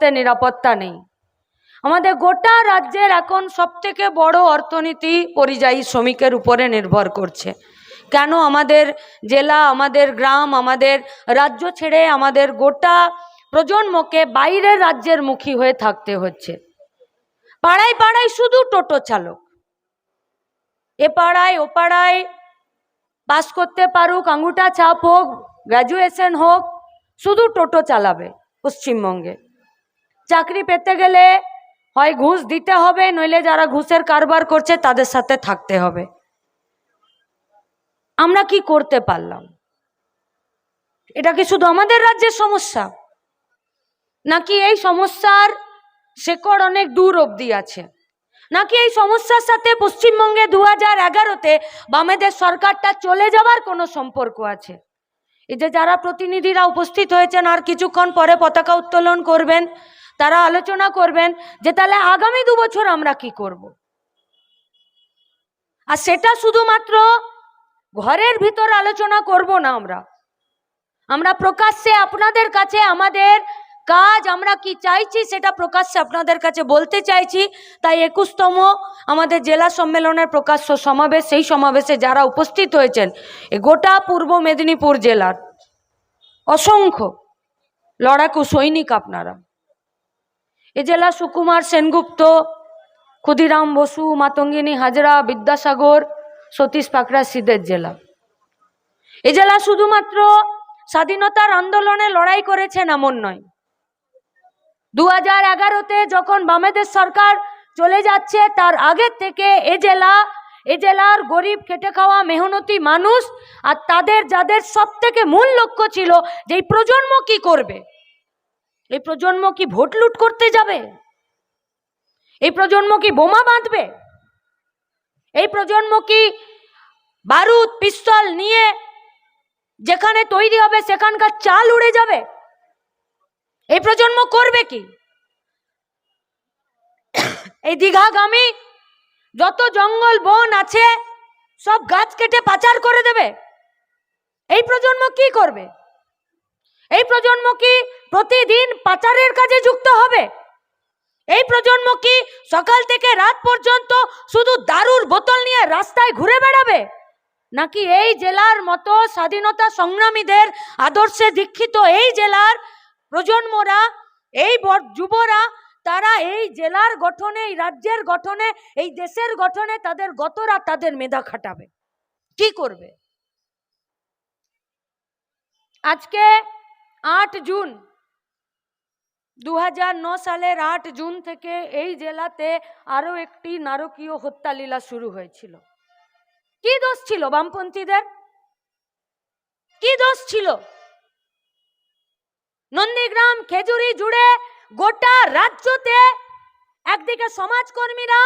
মুহূর্তে নিরাপত্তা নেই। আমাদের গোটা রাজ্যের এখন সবথেকে বড় অর্থনীতি পরিযায়ী শ্রমিকের উপরে নির্ভর করছে। কেন আমাদের জেলা, আমাদের গ্রাম, আমাদের রাজ্য ছেড়ে আমাদের গোটা প্রজন্মকে বাইরের রাজ্যের মুখী হয়ে থাকতে হচ্ছে। পাড়ায় পাড়ায় শুধু টোটো চালক। এ পাড়ায়, ও পাড়ায় পাস করতে পারুক আঙুটা ছাপ হোক গ্র্যাজুয়েশন হোক, শুধু টোটো চালাবে পশ্চিমবঙ্গে। চাকরি পেতে গেলে হয় ঘুষ দিতে হবে, নইলে যারা ঘুষের কারবার করছে তাদের সাথে থাকতে হবে। আমরা কি করতে পারলাম? এটা কি শুধু আমাদের রাজ্যের সমস্যা? নাকি এই সমস্যার শেকড় অনেক দূর অবধি আছে? নাকি এই সমস্যার সাথে পশ্চিমবঙ্গে দু হাজার এগারোতে বামেদের সরকারটা চলে যাবার কোনো সম্পর্ক আছে? এই যে যারা প্রতিনিধিরা উপস্থিত হয়েছেন, আর কিছুক্ষণ পরে পতাকা উত্তোলন করবেন তারা আলোচনা করবেন যে তাহলে আগামী দু বছর আমরা কি করব। আর সেটা শুধুমাত্র ঘরের ভিতর আলোচনা করব না আমরা। আমরা প্রকাশ্যে আপনাদের কাছে আমাদের কাজ আমরা কি চাইছি সেটা প্রকাশ্যে আপনাদের কাছে বলতে চাইছি। তাই একুশতম আমাদের জেলা সম্মেলনের প্রকাশ্য সমাবেশ, সেই সমাবেশে যারা উপস্থিত হয়েছেন গোটা পূর্ব মেদিনীপুর জেলার অসংখ্য লড়াকু সৈনিক আপনারা। এ জেলা সুকুমার সেনগুপ্ত, ক্ষুদিরাম বসু, মাতঙ্গিনী হাজরা, বিদ্যাসাগর, সতীশ পাকড়া সিদের জেলা। এ জেলা শুধুমাত্র স্বাধীনতার আন্দোলনে লড়াই করেছেন এমন নয়। দু হাজার এগারোতে যখন বামেদের সরকার চলে যাচ্ছে, তার আগের থেকে এ জেলা, এ জেলার গরিব, খেটে খাওয়া, মেহনতি মানুষ আর তাদের, যাদের সব থেকে মূল লক্ষ্য ছিল যে প্রজন্ম কি করবে এই প্রজন্ম কি ভোট লুট করতে যাবে? এই প্রজন্ম কি বোমা বাঁধবে? এই প্রজন্ম কি বারুদ, পিস্তল নিয়ে যেখানে তৈরি হবে সেখানকার চাল উড়ে যাবে? এই প্রজন্ম করবে কি? এই দীঘাগামী যত জঙ্গল, বন আছে, সব গাছ কেটে পাচার করে দেবে। এই প্রজন্ম কি করবে? এই প্রজন্ম কি প্রতিদিন পাচারের কাজে যুক্ত হবে? এই প্রজন্ম কি সকাল থেকে রাত পর্যন্ত শুধু দারুর বোতল নিয়ে রাস্তায় ঘুরে বেড়াবে? নাকি এই জেলার মতো স্বাধীনতা সংগ্রামীদের আদর্শে দীক্ষিত এই জেলার প্রজন্মরা, এই বর- যুবরা, তারা এই জেলার গঠনে, এই রাজ্যের গঠনে, এই দেশের গঠনে তাদের গতরা তাদের মেধা খাটাবে। কি করবে? আজকে আট জুন দু সালের আট জুন থেকে এই জেলাতে আরও একটি নারকীয় হত্যালীলা শুরু হয়েছিল। কি দোষ ছিল বামপন্থীদের? কি দোষ ছিল? নন্দীগ্রাম, খেজুরি জুড়ে গোটা রাজ্যতে একদিকে সমাজকর্মীরা,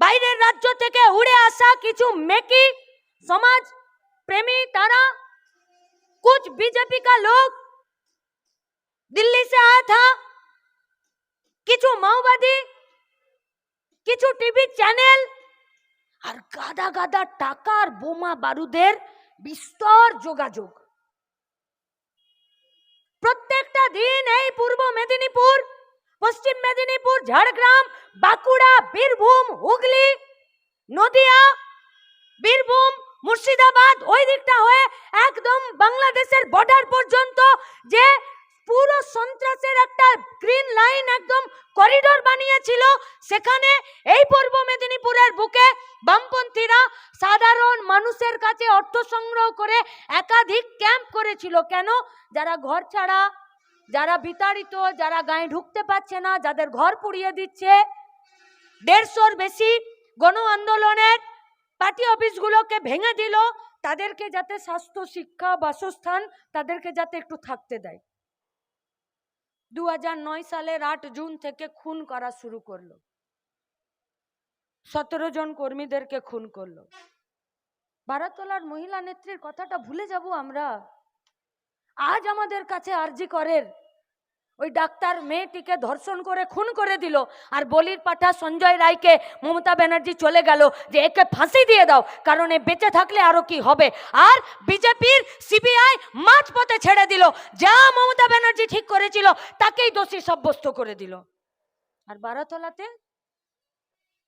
বাইরের রাজ্য থেকে উড়ে আসা কিছু মেকি সমাজ প্রেমী তারা कुछ बीजेपी का लोग दिल्ली से आया था কিছু মাওবাদী কিছু টিভি চ্যানেল আর গাদা গাদা টাকার বোমা বারুদের বিস্তর যোগাযোগ প্রত্যেকটা দিন এই পূর্ব মেদিনীপুর পশ্চিম মেদিনীপুর ঝাড়গ্রাম বাঁকুড়া বীরভূম হুগলি নদিয়া বীরভূম মুর্শিদাবাদ ওই দিকটা হয়ে একদম বাংলাদেশের বর্ডার পর্যন্ত যে পুরো সন্ত্রাসের একটা গ্রিন লাইন একদম করিডোর বানিয়েছিল, সেখানে এই পূর্ব মেদিনীপুরের বুকে বামপন্থীরা সাধারণ মানুষের কাছে অর্থ সংগ্রহ করে একাধিক ক্যাম্প করেছিল। কেন? যারা ঘর ছাড়া, যারা বিতাড়িত, যারা গায়ে ঢুকতে পারছে না, যাদের ঘর পুড়িয়ে দিচ্ছে। দেড়শোর বেশি গণ আন্দোলনের পার্টি অফিসগুলোকে ভেঙে দিল, তাদেরকে যাতে স্বাস্থ্য, শিক্ষা, বাসস্থান তাদেরকে যাতে একটু থাকতে দেয়। দু সালের আট জুন থেকে খুন করা শুরু করল। সতেরো জন কর্মীদেরকে খুন করল। ভারতলার মহিলা নেত্রীর কথাটা ভুলে যাব আমরা। আজ আমাদের কাছে আরজি করের ওই ডাক্তার মেয়েটিকে ধর্ষণ করে, খুন করে দিল। আর বলির পাঠা সঞ্জয় রায়কে মমতা ব্যানার্জি চলে গেল যে একে ফাঁসি দিয়ে দাও, কারণ এ বেঁচে থাকলে আরও কি হবে? আর বিজেপির সিবিআই মাঝপথে ছেড়ে দিল। যা মমতা ব্যানার্জি ঠিক করেছিল, তাকেই দোষী সাব্যস্ত করে দিল। আর বারাতলাতে